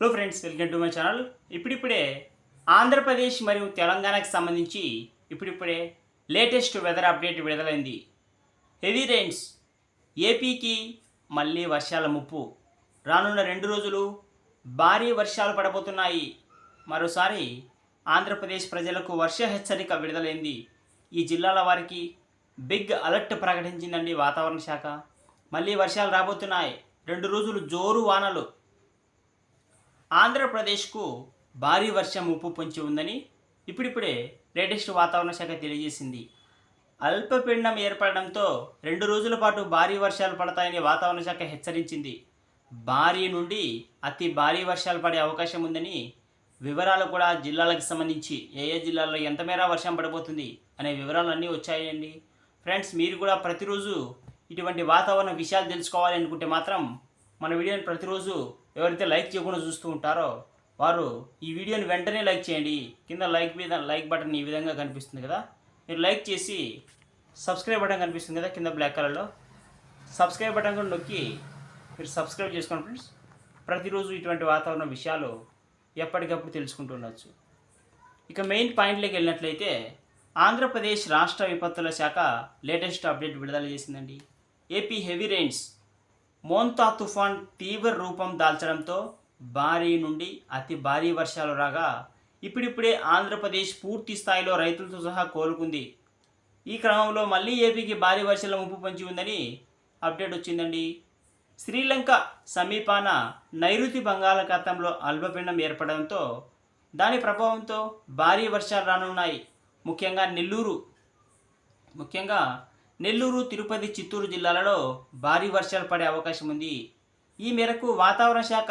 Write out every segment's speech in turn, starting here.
Hello friends welcome to my channel ఇప్పుడిప్పుడే ఆంధ్రప్రదేశ్ మరియు తెలంగాణకు సంబంధించి ఇప్పుడిప్పుడే లేటెస్ట్ వెదర్ అప్డేట్ విడుదలైంది. హెవీ రెయిన్స్ ఏపీకి మళ్ళీ వర్షాల ముప్పు. రానున్న రెండు రోజులు భారీ వర్షాలు పడబోతున్నాయి. మరోసారి ఆంధ్రప్రదేశ్ ప్రజలకు వర్ష హెచ్చరిక విడుదలైంది. ఈ జిల్లాల వారికి బిగ్ అలర్ట్ ప్రకటించిందండి వాతావరణ శాఖ. మళ్ళీ వర్షాలు రాబోతున్నాయి. రెండు రోజులు జోరు వానలు ఆంధ్రప్రదేశ్కు భారీ వర్షం ముప్పు పొంచి ఉందని ఇప్పుడిప్పుడే లేటెస్ట్ వాతావరణ శాఖ తెలియజేసింది. అల్పపీడనం ఏర్పడడంతో రెండు రోజుల పాటు భారీ వర్షాలు పడతాయని వాతావరణ శాఖ హెచ్చరించింది. భారీ నుండి అతి భారీ వర్షాలు పడే అవకాశం ఉందని వివరాలు కూడా జిల్లాలకు సంబంధించి ఏ ఏ జిల్లాల్లో ఎంత మేర వర్షం పడబోతుంది అనే వివరాలన్నీ వచ్చాయండి. ఫ్రెండ్స్ మీరు కూడా ప్రతిరోజు ఇటువంటి వాతావరణ విషయాలు తెలుసుకోవాలి అనుకుంటే మాత్రం మన వీడియోని ప్రతిరోజు ఎవరైతే లైక్ చేయకుండా చూస్తూ ఉంటారో వారు ఈ వీడియోని వెంటనే లైక్ చేయండి. కింద లైక్ మీద లైక్ బటన్ ఈ విధంగా కనిపిస్తుంది కదా. మీరు లైక్ చేసి సబ్స్క్రైబ్ బటన్ కనిపిస్తుంది కదా కింద బ్లాక్ కలర్లో. సబ్స్క్రైబ్ బటన్ కూడా నొక్కి మీరు సబ్స్క్రైబ్ చేసుకోండి ఫ్రెండ్స్. ప్రతిరోజు ఇటువంటి వాతావరణ విషయాలు ఎప్పటికప్పుడు తెలుసుకుంటూ ఉండొచ్చు. ఇక మెయిన్ పాయింట్లోకి వెళ్ళినట్లయితే ఆంధ్రప్రదేశ్ రాష్ట్ర విపత్తుల శాఖ లేటెస్ట్ అప్డేట్ విడుదల చేసిందండి. ఏపీ హెవీ రెయిన్స్ మోంతా తుఫాన్ తీవ్ర రూపం దాల్చడంతో భారీ నుండి అతి భారీ వర్షాలు రాగా ఇప్పుడిప్పుడే ఆంధ్రప్రదేశ్ పూర్తి స్థాయిలో రైతులతో సహా కోలుకుంది. ఈ క్రమంలో మళ్ళీ ఏపీకి భారీ వర్షాల ముప్పు పొంచి ఉందని అప్డేట్ వచ్చిందండి. శ్రీలంక సమీపాన నైరుతి బంగాళాఖాతంలో అల్పపిండం ఏర్పడడంతో దాని ప్రభావంతో భారీ వర్షాలు రానున్నాయి. ముఖ్యంగా నెల్లూరు ముఖ్యంగా నెల్లూరు తిరుపతి చిత్తూరు జిల్లాలలో భారీ వర్షాలు పడే అవకాశం ఉంది. ఈ మేరకు వాతావరణ శాఖ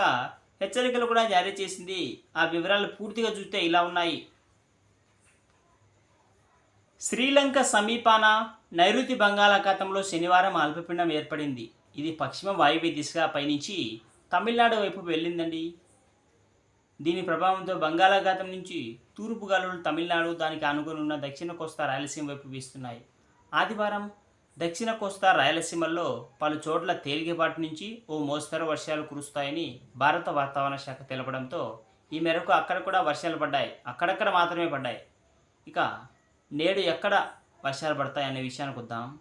హెచ్చరికలు కూడా జారీ చేసింది. ఆ వివరాలు పూర్తిగా చూస్తే ఇలా ఉన్నాయి. శ్రీలంక సమీపాన నైరుతి బంగాళాఖాతంలో శనివారం అల్పపీడనం ఏర్పడింది. ఇది పశ్చిమ వాయువ్య దిశగా పయనించి తమిళనాడు వైపు వెళ్ళిందండి. దీని ప్రభావంతో బంగాళాఖాతం నుంచి తూర్పు గాలులు తమిళనాడు దానికి ఆనుకుని ఉన్న దక్షిణ కోస్తా రాయలసీమ వైపు వీస్తున్నాయి. ఆదివారం దక్షిణ కోస్తా రాయలసీమల్లో పలు చోట్ల తేలికపాటి నుంచి ఓ మోస్తరు వర్షాలు కురుస్తాయని భారత వాతావరణ శాఖ తెలపడంతో ఈ మేరకు అక్కడ కూడా వర్షాలు పడ్డాయి. అక్కడక్కడ మాత్రమే పడ్డాయి. ఇక నేడు ఎక్కడ వర్షాలు పడతాయి అనే విషయానికి వద్దాం.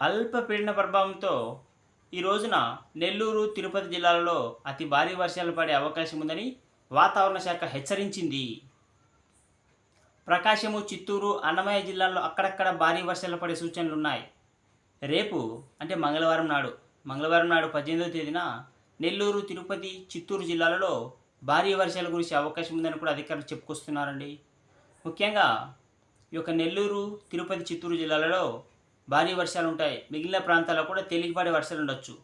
అల్పపీడన ప్రభావంతో ఈ రోజున నెల్లూరు తిరుపతి జిల్లాలలో అతి భారీ వర్షాలు పడే అవకాశం ఉందని వాతావరణ శాఖ హెచ్చరించింది. ప్రకాశము చిత్తూరు అన్నమయ్య జిల్లాల్లో అక్కడక్కడ భారీ వర్షాలు పడే సూచనలు ఉన్నాయి రేపు అంటే మంగళవారం నాడు మంగళవారం నాడు పద్దెనిమిదవ తేదీన నెల్లూరు తిరుపతి చిత్తూరు జిల్లాలలో భారీ వర్షాల గురించి అవకాశం ఉందని కూడా అధికారులు చెప్పుకొస్తున్నారండి. ముఖ్యంగా ఈ యొక్క నెల్లూరు తిరుపతి చిత్తూరు జిల్లాలలో భారీ వర్షాలు ఉంటాయి. మిగిలిన ప్రాంతాల్లో కూడా తేలికపాటి వర్షాలు ఉండొచ్చు.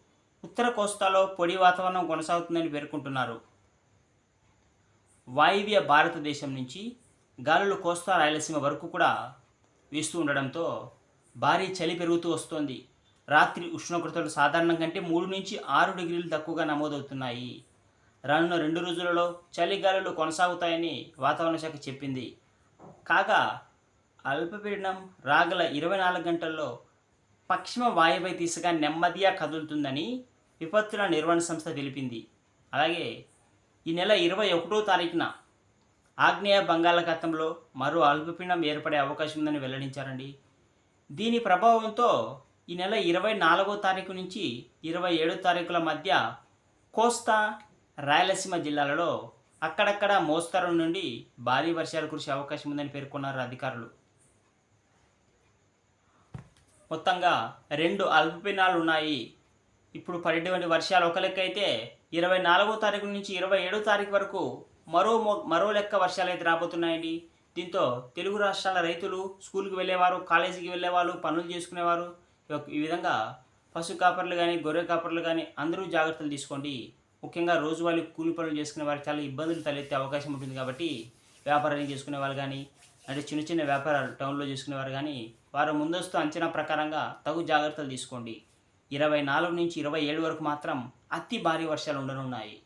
ఉత్తర కోస్తాలో పొడి వాతావరణం కొనసాగుతుందని పేర్కొంటున్నారు. వాయువ్య భారతదేశం నుంచి గాలులు కోస్తా రాయలసీమ వరకు కూడా వీస్తూ ఉండడంతో భారీ చలి పెరుగుతూ వస్తోంది. రాత్రి ఉష్ణోగ్రతలు సాధారణం కంటే మూడు నుంచి ఆరు డిగ్రీలు తక్కువగా నమోదవుతున్నాయి. రానున్న రెండు రోజులలో చలి గాలులు కొనసాగుతాయని వాతావరణ శాఖ చెప్పింది. కాగా అల్పపీడనం రాగల ఇరవై నాలుగు గంటల్లో పశ్చిమ వాయువ్య దిశగా నెమ్మదిగా కదులుతుందని విపత్తుల నిర్వహణ సంస్థ తెలిపింది. అలాగే ఈ నెల ఇరవై ఒకటో తారీఖున ఆగ్నేయ బంగాళాఖాతంలో మరో అల్పపీడనం ఏర్పడే అవకాశం ఉందని వెల్లడించారండి. దీని ప్రభావంతో ఈ నెల ఇరవై నాలుగో తారీఖు నుంచి ఇరవై ఏడో తారీఖుల మధ్య కోస్తా రాయలసీమ జిల్లాలలో అక్కడక్కడ మోస్తరు నుండి భారీ వర్షాలు కురిసే అవకాశం ఉందని పేర్కొన్నారు అధికారులు. మొత్తంగా రెండు అల్పపీనాలు ఉన్నాయి. ఇప్పుడు పడేటువంటి వర్షాలు ఒక లెక్క అయితే ఇరవై నాలుగో తారీఖు నుంచి ఇరవై ఏడో తారీఖు వరకు మరో మొ- మరో లెక్క వర్షాలు అయితే రాబోతున్నాయండి. దీంతో తెలుగు రాష్ట్రాల రైతులు స్కూల్కి వెళ్ళేవారు కాలేజీకి వెళ్ళేవారు పనులు చేసుకునేవారు. ఈ ఈ విధంగా పశు కాపర్లు కానీ గొర్రె కాపర్లు కానీ అందరూ జాగ్రత్తలు తీసుకోండి. ముఖ్యంగా రోజువారీ కూలి పనులు చేసుకునే వారికి చాలా ఇబ్బందులు తలెత్తే అవకాశం ఉంటుంది కాబట్టి వ్యాపారాన్ని చేసుకునే వాళ్ళు కానీ అంటే చిన్న చిన్న వ్యాపారాలు టౌన్లో చేసుకునేవారు కానీ వారు ముందస్తు అంచనా ప్రకారంగా తగు జాగ్రత్తలు తీసుకోండి. ఇరవై నాలుగు నుంచి ఇరవై ఏడు వరకు మాత్రం అతి భారీ వర్షాలు ఉండనున్నాయి.